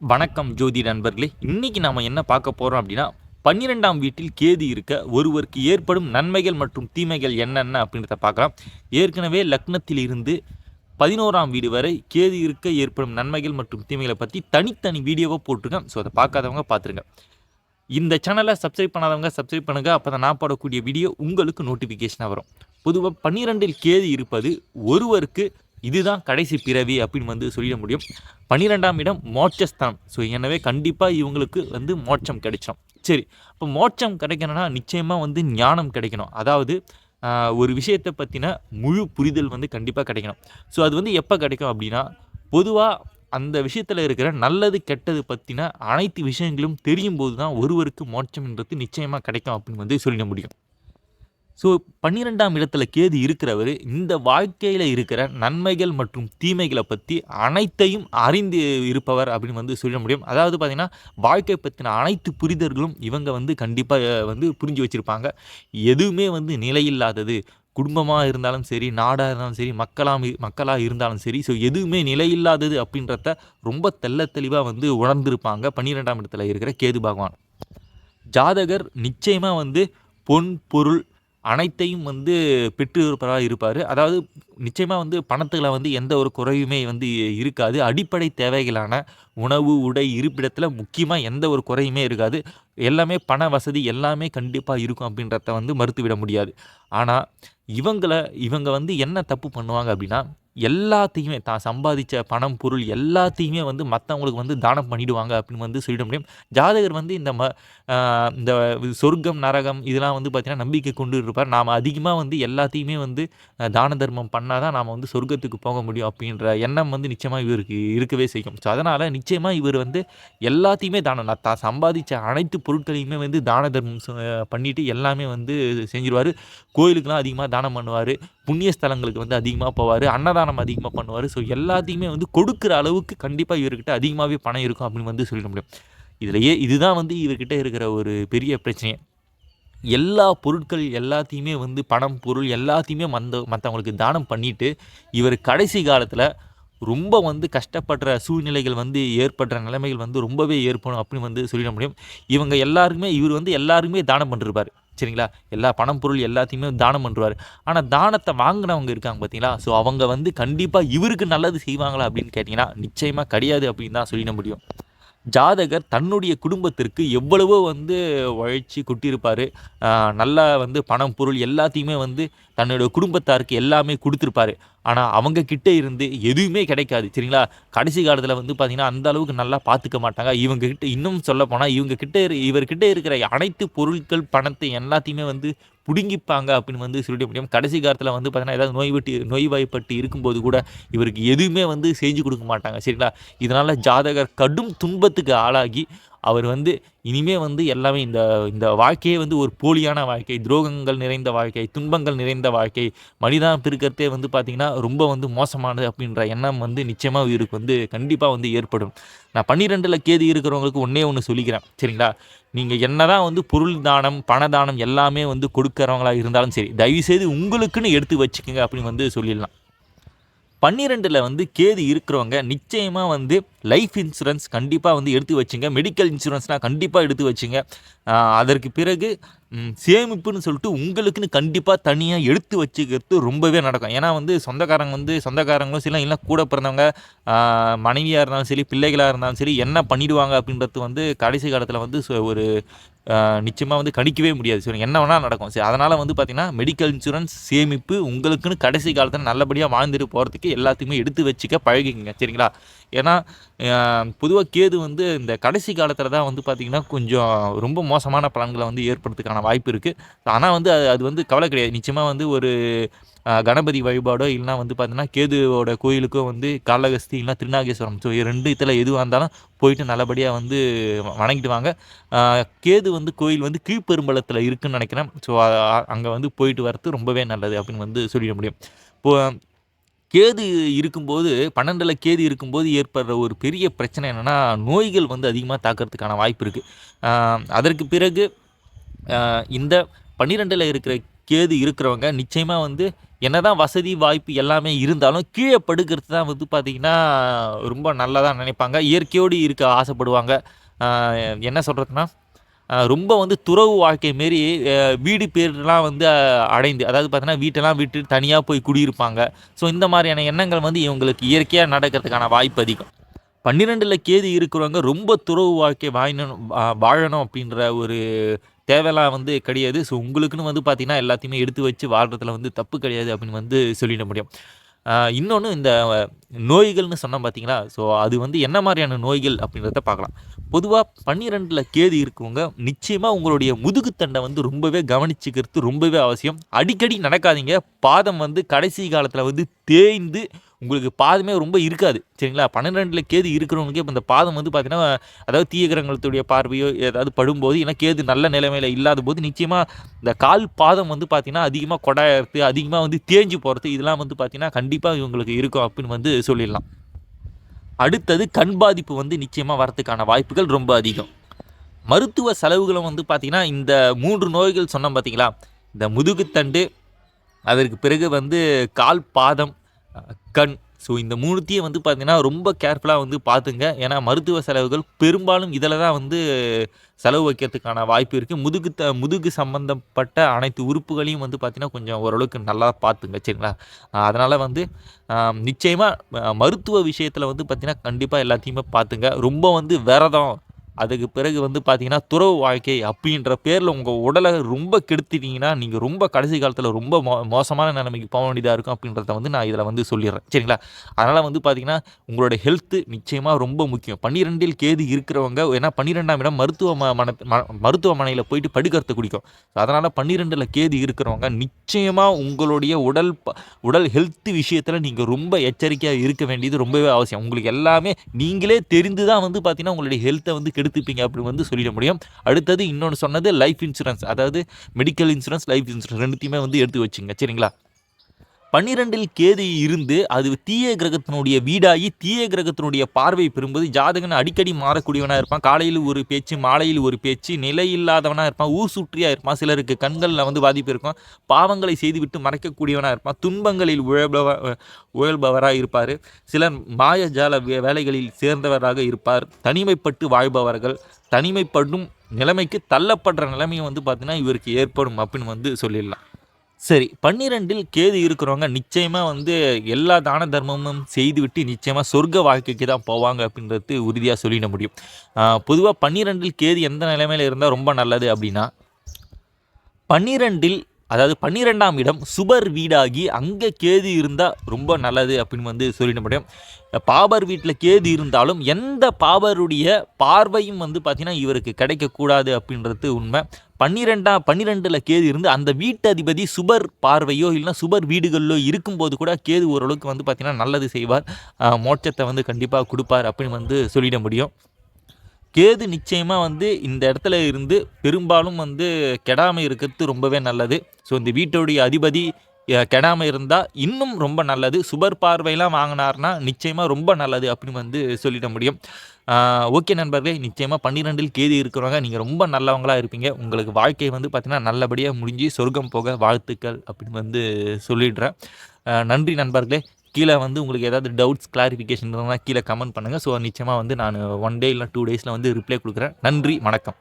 வணக்கம் ஜோதி நண்பர்களே. இன்னைக்கு நாம என்ன பார்க்க போறோம் அப்படின்னா பன்னிரெண்டாம் வீட்டில் கேது இருக்க ஒருவருக்கு ஏற்படும் நன்மைகள் மற்றும் தீமைகள் என்னென்ன அப்படின்றத பார்க்கலாம். ஏற்கனவே லக்னத்தில் இருந்து பதினோராம் வீடு வரை கேது இருக்க ஏற்படும் நன்மைகள் மற்றும் தீமைகளை பற்றி தனித்தனி வீடியோவை போட்டிருக்கேன். ஸோ அதை பார்க்காதவங்க பார்த்துருங்க. இந்த சேனலை சப்ஸ்கிரைப் பண்ணாதவங்க சப்ஸ்கிரைப் பண்ணுங்க. அப்போ தான் நான் போடக்கூடிய வீடியோ உங்களுக்கு நோட்டிஃபிகேஷனாக வரும். பொதுவாக பன்னிரெண்டில் கேது இருப்பது ஒருவருக்கு இதுதான் கடைசி பிறவி அப்படின்னு வந்து சொல்லிட முடியும். பன்னிரெண்டாம் இடம் மோட்சஸ்தானம். ஸோ எனவே கண்டிப்பாக இவங்களுக்கு வந்து மோட்சம் கிடைச்சிடும் சரி இப்போ மோட்சம் கிடைக்கணும்னா நிச்சயமாக வந்து ஞானம் கிடைக்கணும். அதாவது ஒரு விஷயத்தை பற்றின முழு புரிதல் வந்து கண்டிப்பாக கிடைக்கணும். ஸோ அது வந்து எப்போ கிடைக்கும் அப்படின்னா பொதுவாக அந்த விஷயத்தில் இருக்கிற நல்லது கெட்டது பற்றின அனைத்து விஷயங்களும் தெரியும் போது தான் ஒருவருக்கு மோட்சம்ன்றது நிச்சயமாக கிடைக்கும் அப்படின்னு வந்து சொல்லிட முடியும். ஸோ பன்னிரெண்டாம் இடத்துல கேது இருக்கிறவர் இந்த வாழ்க்கையில் இருக்கிற நன்மைகள் மற்றும் தீமைகளை பற்றி அனைத்தையும் அறிந்து இருப்பவர் அப்படின்னு வந்து சொல்ல முடியும். அதாவது பார்த்திங்கன்னா வாழ்க்கை பற்றின அனைத்து புரிதல்களும் இவங்க வந்து கண்டிப்பாக வந்து புரிஞ்சு வச்சுருப்பாங்க. எதுவுமே வந்து நிலையில்லாதது. குடும்பமாக இருந்தாலும் சரி நாடாக இருந்தாலும் சரி மக்களாக மக்களாக இருந்தாலும் சரி ஸோ எதுவுமே நிலையில்லாதது அப்படின்றத ரொம்ப தெள்ள தெளிவாக வந்து உணர்ந்திருப்பாங்க பன்னிரெண்டாம் இடத்துல இருக்கிற கேது பகவான். ஜாதகர் நிச்சயமாக வந்து பொன் பொருள் அனைத்தையும் வந்து பெற்று இருப்பவராக இருப்பார். அதாவது நிச்சயமாக வந்து பணத்தில் வந்து எந்த ஒரு குறையுமே வந்து இருக்காது. அடிப்படை தேவைகளான உணவு உடை இருப்பிடத்தில் முக்கியமாக எந்த ஒரு குறையுமே இருக்காது. எல்லாமே பண வசதி எல்லாமே கண்டிப்பாக இருக்கும் அப்படின்றத வந்து மறுத்துவிட முடியாது. ஆனால் இவங்களை இவங்க வந்து என்ன தப்பு பண்ணுவாங்க அப்படின்னா எல்லாத்தையுமே தான் சம்பாதிச்ச பணம் பொருள் எல்லாத்தையுமே வந்து மற்றவங்களுக்கு வந்து தானம் பண்ணிடுவாங்க அப்படின்னு வந்து சொல்லிட முடியும். ஜாதகர் வந்து இந்த ம இந்த சொர்க்கம் நரகம் இதெல்லாம் வந்து பார்த்திங்கன்னா நம்பிக்கை கொண்டு இருப்பார். நாம் அதிகமாக வந்து எல்லாத்தையுமே வந்து தான தர்மம் பண்ணால் தான் நாம் வந்து சொர்க்கத்துக்கு போக முடியும் அப்படின்ற எண்ணம் வந்து நிச்சயமாக இவருக்கு இருக்கவே செய்யும். ஸோ அதனால் நிச்சயமாக இவர் வந்து எல்லாத்தையுமே தானம் நான் தான் சம்பாதிச்ச அனைத்து பொருட்களையுமே வந்து தான தர்மம் பண்ணிவிட்டு எல்லாமே வந்து செஞ்சிருவார். கோயிலுக்கெலாம் அதிகமாக தானம் பண்ணுவார். புண்ணிய ஸ்தலங்களுக்கு வந்து அதிகமாக போவார் அன்னதானம் அதிகமாக பண்ணுவார். ஸோ எல்லாத்தையுமே வந்து கொடுக்குற அளவுக்கு கண்டிப்பாக இவர்கிட்ட அதிகமாகவே பணம் இருக்கும் அப்படின்னு வந்து சொல்லிட முடியும். இதிலேயே இதுதான் வந்து இவர்கிட்ட இருக்கிற ஒரு பெரிய பிரச்சனையே. எல்லா பொருட்கள் எல்லாத்தையுமே வந்து பணம் பொருள் எல்லாத்தையுமே மந்த மற்றவங்களுக்கு தானம் பண்ணிவிட்டு இவர் கடைசி காலத்தில் ரொம்ப வந்து கஷ்டப்படுற சூழ்நிலைகள் வந்து ஏற்படுற நிலைமைகள் வந்து ரொம்பவே ஏற்படும் அப்படின்னு வந்து சொல்லிட முடியும். இவங்க எல்லாருக்குமே இவர் வந்து எல்லாருக்குமே தானம் பண்ணிருப்பார். சரிங்களா? எல்லா பணம் பொருள் எல்லாத்தையுமே தானம் பண்ணுவார் ஆனால் தானத்தை வாங்கினவங்க இருக்காங்க பார்த்தீங்களா ஸோ அவங்க வந்து கண்டிப்பாக இவருக்கு நல்லது செய்வாங்களா அப்படின்னு கேட்டிங்கன்னா நிச்சயமாக கிடையாது அப்படின்னு தான் சொல்லிட முடியும். ஜாதகர் தன்னுடைய குடும்பத்திற்கு எவ்வளவோ வந்து உழைச்சி கொட்டியிருப்பார் நல்லா வந்து பணம் பொருள் எல்லாத்தையுமே வந்து தன்னுடைய குடும்பத்தாருக்கு எல்லாமே கொடுத்துருப்பாரு. ஆனால் அவங்க கிட்டே இருந்து எதுவுமே கிடைக்காது சரிங்களா? கடைசி காலத்தில் வந்து பார்த்திங்கன்னா அந்த அளவுக்கு நல்லா பார்த்துக்க மாட்டாங்க. இவங்க கிட்ட இன்னும் சொல்ல போனால் இவங்க கிட்ட இரு- இவர்கிட்ட இருக்கிற அனைத்து பொருட்கள் பணத்தை எல்லாத்தையுமே வந்து பிடுங்கிப்பாங்க அப்படின்னு வந்து சொல்லிட முடியும். கடைசி காலத்தில் வந்து பார்த்தீங்கன்னா ஏதாவது நோய்பட்டு நோய்வாய்ப்பட்டு இருக்கும்போது கூட இவருக்கு எதுவுமே வந்து செஞ்சு கொடுக்க மாட்டாங்க சரிங்களா? இதனால் ஜாதகர் கடும் துன்பத்துக்கு ஆளாகி அவர் வந்து இனிமே வந்து எல்லாமே இந்த இந்த வாழ்க்கையே வந்து ஒரு போலியான வாழ்க்கை துரோகங்கள் நிறைந்த வாழ்க்கை துன்பங்கள் நிறைந்த வாழ்க்கை மனிதன் பிறக்கிறதே வந்து பார்த்திங்கன்னா ரொம்ப வந்து மோசமானது அப்படின்ற எண்ணம் வந்து நிச்சயமாக இவருக்கு வந்து கண்டிப்பாக வந்து ஏற்படும். நான் பன்னிரெண்டில் கேது இருக்கிறவங்களுக்கு ஒன்றே ஒன்று சொல்லிக்கிறேன். சரிங்களா? நீங்கள் என்ன தான் வந்து பொருள் தானம் பண தானம் எல்லாமே வந்து கொடுக்குறவங்களா இருந்தாலும் சரி தயவுசெய்து உங்களுக்குன்னு எடுத்து வச்சுக்கோங்க அப்படின்னு வந்து சொல்லிடலாம். பன்னிரெண்டில் வந்து கேது இருக்கிறவங்க நிச்சயமாக வந்து லைஃப் இன்சூரன்ஸ் கண்டிப்பாக வந்து எடுத்து வச்சுங்க. மெடிக்கல் இன்சூரன்ஸ்னால் கண்டிப்பாக எடுத்து வச்சுங்க. அதற்கு பிறகு சேமிப்புன்னு சொல்லிட்டு உங்களுக்குன்னு கண்டிப்பாக தனியாக எடுத்து வச்சுக்கிறது ரொம்பவே நடக்கும். ஏன்னா வந்து சொந்தக்காரங்க வந்து சொந்தக்காரங்களும் சரி இல்லை கூட பிறந்தவங்க மனைவியாக இருந்தாலும் சரி பிள்ளைகளாக இருந்தாலும் சரி என்ன பண்ணிடுவாங்க அப்படின்றது வந்து கடைசி காலத்தில் வந்து ஒரு நிச்சயமாக வந்து கணிக்கவே முடியாது. சரி என்ன வேணால் நடக்கும். சரி அதனால் வந்து பார்த்திங்கன்னா மெடிக்கல் இன்சூரன்ஸ் சேமிப்பு உங்களுக்குன்னு கடைசி காலத்தில் நல்லபடியாக வாழ்ந்துட்டு போகிறதுக்கு எல்லாத்தையுமே எடுத்து வச்சுக்க பழகிக்கங்க. சரிங்களா? ஏன்னா பொதுவாக கேது வந்து இந்த கடைசி காலத்தில் தான் வந்து பார்த்திங்கன்னா கொஞ்சம் ரொம்ப மோசமான பலன்களை வந்து ஏற்படுறதுக்கான வாய்ப்பு இருக்குது ஆனால் வந்து அது அது வந்து கவலை கிடையாது. நிச்சயமாக வந்து ஒரு கணபதி வழிபாடோ இல்லைனா வந்து பார்த்தீங்கன்னா கேதுவோட கோயிலுக்கோ வந்து காளகஸ்தி இல்லைனா திருநாகேஸ்வரம். ஸோ ரெண்டு இதில் எதுவாக இருந்தாலும் போயிட்டு நல்லபடியாக வந்து வணங்கிட்டு வாங்க. கேது வந்து கோயில் வந்து கீழ்ப்பெரும்பலத்தில் இருக்குதுன்னு நினைக்கிறேன். ஸோ அங்கே வந்து போயிட்டு வரது ரொம்பவே நல்லது அப்படின்னு வந்து சொல்லிட முடியும். இப்போது கேது இருக்கும்போது பன்னெண்டில் கேது இருக்கும்போது ஏற்படுற ஒரு பெரிய பிரச்சனை என்னென்னா நோய்கள் வந்து அதிகமாக தாக்கிறதுக்கான வாய்ப்பு இருக்குது அதற்கு பிறகு இந்த பன்னிரெண்டில் இருக்கிற கேது இருக்கிறவங்க நிச்சயமாக வந்து என்னதான் வசதி வாய்ப்பு எல்லாமே இருந்தாலும் கீழே படுக்கிறது தான் வந்து பார்த்திங்கன்னா ரொம்ப நல்லதாக நினைப்பாங்க. இயற்கையோடு இருக்க ஆசைப்படுவாங்க. என்ன சொல்கிறதுனா ரொம்ப வந்து துறவு வாழ்க்கை மாரி வீடு பேர்லாம் வந்து அடைந்து அதாவது பார்த்தீங்கன்னா வீட்டெல்லாம் விட்டு தனியாக போய் குடியிருப்பாங்க. ஸோ இந்த மாதிரியான எண்ணங்கள் வந்து இவங்களுக்கு இயற்கையாக நடக்கிறதுக்கான வாய்ப்பு அதிகம். பன்னிரெண்டில் கேது இருக்கிறவங்க ரொம்ப துறவு வாழ்க்கை வாழணும் வா- வாழணும் அப்படின்ற ஒரு தேவைலாம் வந்து கிடையாது. ஸோ உங்களுக்குன்னு வந்து பார்த்திங்கன்னா எல்லாத்தையுமே எடுத்து வச்சு வாழ்கிறதுல வந்து தப்பு கிடையாது அப்படின்னு வந்து சொல்லிட முடியும். இன்னொன்று இந்த நோய்கள்னு சொன்னோம் பார்த்தீங்களா ஸோ அது வந்து என்ன மாதிரியான நோய்கள் அப்படின்றத பார்க்கலாம் பொதுவாக பன்னிரெண்டில் கேது இருக்கவங்க நிச்சயமாக உங்களுடைய முதுகுத்தண்டை வந்து ரொம்பவே கவனிச்சுக்கிறது ரொம்பவே அவசியம். அடிக்கடி நடக்காதீங்க. பாதம் வந்து கடைசி காலத்தில் வந்து தேய்ந்து உங்களுக்கு பாதமே ரொம்ப இருக்காது. சரிங்களா? பன்னிரெண்டில் கேது இருக்கிறவங்களுக்கே இப்போ இந்த பாதம் வந்து பார்த்தீங்கன்னா அதாவது தீய கிரகங்களுடைய பார்வையோ ஏதாவது படும்போது ஏன்னா கேது நல்ல நிலைமையில் இல்லாத போது நிச்சயமாக இந்த கால் பாதம் வந்து பார்த்தீங்கன்னா அதிகமாக கொடாயிறது அதிகமாக வந்து தேஞ்சு போகிறது இதெல்லாம் வந்து பார்த்தீங்கன்னா கண்டிப்பாக இவங்களுக்கு இருக்கும் அப்படின்னு வந்து சொல்லிடலாம். அடுத்தது கண் பாதிப்பு வந்து நிச்சயமாக வரதுக்கான வாய்ப்புகள் ரொம்ப அதிகம். மருத்துவ செலவுகளும் வந்து பார்த்திங்கன்னா இந்த மூன்று நோய்கள் சொன்னோம் பார்த்தீங்களா இந்த முதுகுத்தண்டு அதற்கு பிறகு வந்து கால் பாதம் கண். ஸோ இந்த மூணுத்தையும் வந்து பார்த்திங்கன்னா ரொம்ப கேர்ஃபுல்லாக வந்து பார்த்துங்க. ஏன்னா மருத்துவ செலவுகள் பெரும்பாலும் இதில் தான் வந்து செலவு வைக்கிறதுக்கான வாய்ப்பு இருக்குது முதுகு த முதுகு சம்பந்தப்பட்ட அனைத்து உறுப்புகளையும் வந்து பார்த்திங்கன்னா கொஞ்சம் ஓரளவுக்கு நல்லா பார்த்துங்க சரிங்களா? அதனால் வந்து நிச்சயமாக மருத்துவ விஷயத்தில் வந்து பார்த்திங்கன்னா கண்டிப்பாக எல்லாத்தையுமே பார்த்துங்க. ரொம்ப வந்து விரதம் அதுக்கு பிறகு வந்து பார்த்தீங்கன்னா துறவு வாழ்க்கை அப்படின்ற பேரில் உங்கள் உடலை ரொம்ப கெடுத்துட்டீங்கன்னா நீங்கள் ரொம்ப கடைசி காலத்தில் ரொம்ப மோ மோசமான நிலைமைக்கு போக வேண்டியதாக இருக்கும் அப்படின்றத வந்து நான் இதில் வந்து சொல்லிடுறேன். சரிங்களா? அதனால் வந்து பார்த்தீங்கன்னா உங்களோட ஹெல்த்து நிச்சயமாக ரொம்ப முக்கியம். பன்னிரெண்டில் கேது இருக்கிறவங்க ஏன்னா பன்னிரெண்டாம் இடம் மருத்துவ மன ம மருத்துவமனையில் போயிட்டு படுக்கிறது குடிக்கும். ஸோ அதனால் பன்னிரெண்டில் கேது இருக்கிறவங்க நிச்சயமாக உங்களுடைய உடல் ப உடல் ஹெல்த் விஷயத்தில் நீங்கள் ரொம்ப எச்சரிக்கையாக இருக்க வேண்டியது ரொம்பவே அவசியம். உங்களுக்கு எல்லாமே நீங்களே தெரிந்து தான் வந்து பார்த்தீங்கன்னா உங்களுடைய ஹெல்த்தை வந்து எடுத்துப்பீங்க அப்படின்னு வந்து சொல்லிட முடியும். அடுத்தது இன்னொன்று சொன்னது லைஃப் இன்சூரன்ஸ் அதாவது மெடிக்கல் இன்சூரன்ஸ் லைஃப் இன்சூரன்ஸ் ரெண்டுத்தையுமே வந்து எடுத்து வச்சுங்க. சரிங்களா? பன்னிரெண்டில் கேது இருந்து அது தீய கிரகத்தினுடைய வீடாகி தீய கிரகத்தினுடைய பார்வை பெறும்போது ஜாதகன் அடிக்கடி மாறக்கூடியவனாக இருப்பான். காலையில் ஒரு பேச்சு மாலையில் ஒரு பேச்சு நிலை இல்லாதவனாக இருப்பான். ஊர் சுற்றியாக இருப்பான். சிலருக்கு கண்களில் வந்து பாதிப்பு இருக்கும். பாவங்களை செய்துவிட்டு மறைக்கக்கூடியவனாக இருப்பான். துன்பங்களில் உழல்பவ உழல்பவராக இருப்பார். சிலர் மாயஜால வே- வேலைகளில் சேர்ந்தவராக இருப்பார். தனிமைப்பட்டு வாழ்பவர்கள். தனிமைப்படும் நிலைமைக்கு தள்ளப்படுற நிலைமையை வந்து பார்த்தீங்கன்னா இவருக்கு ஏற்படும் அப்படின்னு வந்து சொல்லிடலாம். சரி பன்னிரெண்டில் கேது இருக்கிறவங்க நிச்சயமாக வந்து எல்லா தான தர்மமும் செய்துவிட்டு நிச்சயமாக சொர்க்க வாழ்க்கைக்கு தான் போவாங்க அப்படின்றது உறுதியாக சொல்லிட முடியும். பொதுவாக பன்னிரெண்டில் கேது எந்த நிலைமையில் இருந்தால் ரொம்ப நல்லது அப்படின்னா பன்னிரெண்டில் அதாவது பன்னிரெண்டாம் இடம் சுபர் வீடாகி அங்கே கேது இருந்தால் ரொம்ப நல்லது அப்படின்னு வந்து சொல்லிட முடியும் பாபர் வீட்டில் கேது இருந்தாலும் எந்த பாபருடைய பார்வையும் வந்து பார்த்திங்கன்னா இவருக்கு கிடைக்கக்கூடாது அப்படின்றது உண்மை. பன்னிரெண்டாம் பன்னிரெண்டில் கேது இருந்து அந்த வீட்டு அதிபதி சுபர் பார்வையோ இல்லைன்னா சுபர் வீடுகளிலோ இருக்கும்போது கூட கேது ஓரளவுக்கு வந்து பார்த்திங்கன்னா நல்லது செய்வார். மோட்சத்தை வந்து கண்டிப்பாக கொடுப்பார் அப்படின்னு வந்து சொல்லிட முடியும். கேது நிச்சயமாக வந்து இந்த இடத்துல இருந்து பெரும்பாலும் வந்து கெடாமல் இருக்கிறது ரொம்பவே நல்லது. ஸோ இந்த வீட்டுடைய அதிபதி கெடாமல் இருந்தால் இன்னும் ரொம்ப நல்லது. சுபர் பார்வையெல்லாம் வாங்கினார்னா நிச்சயமாக ரொம்ப நல்லது அப்படின்னு வந்து சொல்லிட முடியும். ஓகே நண்பர்களே நிச்சயமாக பன்னிரெண்டில் கேது இருக்கிறவங்க நீங்கள் ரொம்ப நல்லவங்களா இருப்பீங்க. உங்களுக்கு வாழ்க்கை வந்து பார்த்திங்கன்னா நல்லபடியாக முடிஞ்சு சொர்க்கம் போக வாழ்த்துக்கள் அப்படின்னு வந்து சொல்லிடுறேன். நன்றி நண்பர்களே. கீழே வந்து உங்களுக்கு ஏதாவது டவுட்ஸ் கிளாரிஃபிகேஷன் இருந்தால் கீழே கமெண்ட் பண்ணுங்கள் ஸோ நிச்சயமாக வந்து நான் ஒன் டே இல்லை டூ டேஸில் வந்து ரிப்ளை கொடுக்குறேன். நன்றி வணக்கம்.